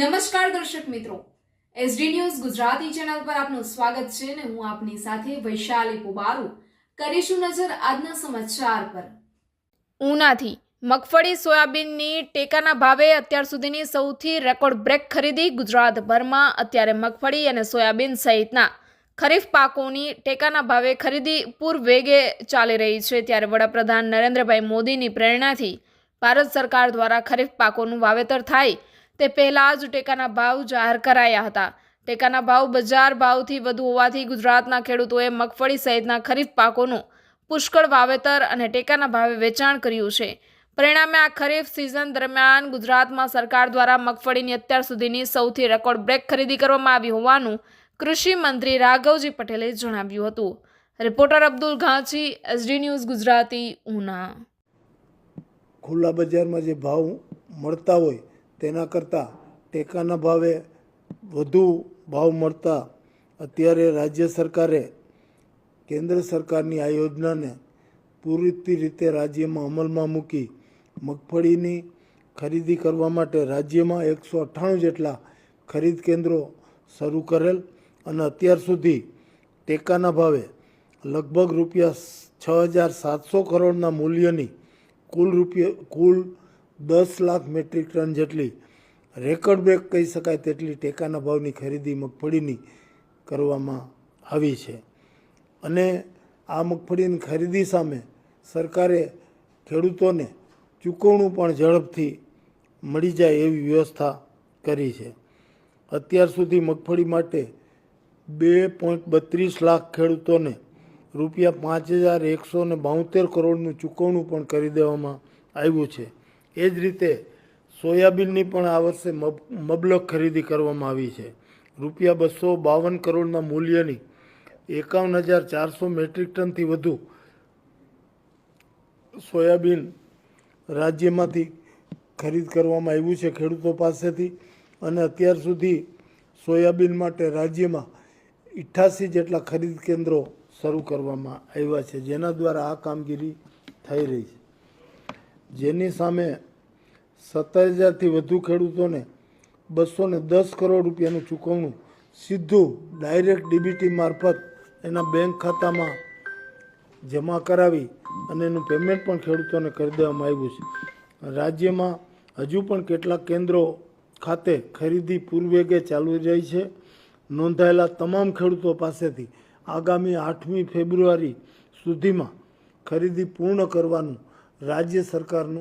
નમસ્કાર દર્શક મિત્રો. એસડી ન્યૂઝ ગુજરાતી ચેનલ પર આપનું સ્વાગત છે અને હું આપની સાથે વૈશાલી પુબારુ. કરીશું નજર આજના સમાચાર પર. ઉનાથી મગફળી સોયાબીનની ટેકાના ભાવે અત્યાર સુધીની સૌથી રેકોર્ડ બ્રેક ખરીદી ગુજરાતભરમાં. અત્યારે મગફળી અને સોયાબીન સહિતના ખરીફ પાકોની ટેકાના ભાવે ખરીદી પૂર વેગે ચાલી રહી છે. ત્યારે વડાપ્રધાન નરેન્દ્રભાઈ મોદીની પ્રેરણાથી ભારત સરકાર દ્વારા ખરીફ પાકોનું વાવેતર થાય તે પહેલાં જ ટેકાના ભાવ જાહેર કરાયા હતા. ટેકાના ભાવ બજાર ભાવથી વધુ હોવાથી ગુજરાતના ખેડૂતોએ મગફળી સહિતના ખરીફ પાકોનું પુષ્કળ વાવેતર અને ટેકાના ભાવે વેચાણ કર્યું છે. પરિણામે આ ખરીફ સિઝન દરમિયાન ગુજરાતમાં સરકાર દ્વારા મગફળીની અત્યાર સુધીની સૌથી રેકોર્ડ બ્રેક ખરીદી કરવામાં આવી હોવાનું કૃષિ મંત્રી રાઘવજી પટેલે જણાવ્યું હતું. Reporter Abdul Ghanchi, SD news Gujarati, Una. ખુલ્લા બજારમાં જે ભાવ મળતા હોય તેના કરતાં ટેકાના ભાવે વધુ ભાવ મળતા અત્યારે રાજ્ય સરકારે કેન્દ્ર સરકારની આ યોજનાને પૂરતી રીતે રાજ્યમાં અમલમાં મૂકી મગફળીની ખરીદી કરવા માટે રાજ્યમાં એકસો અઠ્ઠાણું જેટલા ખરીદ કેન્દ્રો શરૂ કરેલ અને અત્યાર સુધી ટેકાના ભાવે લગભગ રૂપિયા છ હજાર સાતસો કરોડના મૂલ્યની કુલ રૂપિયા કુલ દસ લાખ મેટ્રિક ટન જેટલી રેકર્ડ બ્રેક કહી શકાય તેટલી ટેકાના ભાવની ખરીદી મગફળીની કરવામાં આવી છે. અને આ મગફળીની ખરીદી સામે સરકારે ખેડૂતોને ચૂકવણું પણ ઝડપથી મળી જાય એવી વ્યવસ્થા કરી છે. અત્યાર સુધી મગફળી માટે બે પોઈન્ટ બત્રીસ લાખ ખેડૂતોને રૂપિયા પાંચ હજાર એકસો ને બાંતેર કરોડનું ચૂકવણું પણ કરી દેવામાં આવ્યું છે. એ જ રીતે સોયાબીનની પણ આ વર્ષે મબ- મબલક ખરીદી કરવામાં આવી છે. રૂપિયા બસો બાવન કરોડના મૂલ્યની એકાવન હજાર ચારસો મેટ્રિક ટનથી વધુ સોયાબીન રાજ્યમાંથી ખરીદ કરવામાં આવ્યું છે ખેડૂતો પાસેથી અને અત્યાર સુધી સોયાબીન માટે રાજ્યમાં અઠ્ઠાસી જેટલા ખરીદ કેન્દ્રો શરૂ કરવામાં આવ્યા છે, જેના દ્વારા આ કામગીરી થઈ રહી છે. જેની સામે સત્તર હજારથી વધુ ખેડૂતોને બસો ને દસ કરોડ રૂપિયાનું ચૂકવણું સીધું ડાયરેક્ટ ડીબીટી મારફત એના બેંક ખાતામાં જમા કરાવી અને એનું પેમેન્ટ પણ ખેડૂતોને કરી દેવામાં આવ્યું છે. રાજ્યમાં હજુ પણ કેટલાક કેન્દ્રો ખાતે ખરીદી પૂર્વેગે ચાલુ રહી છે. નોંધાયેલા તમામ ખેડૂતો પાસેથી આગામી આઠમી ફેબ્રુઆરી સુધીમાં ખરીદી પૂર્ણ કરવાનું રાજ્ય સરકારનું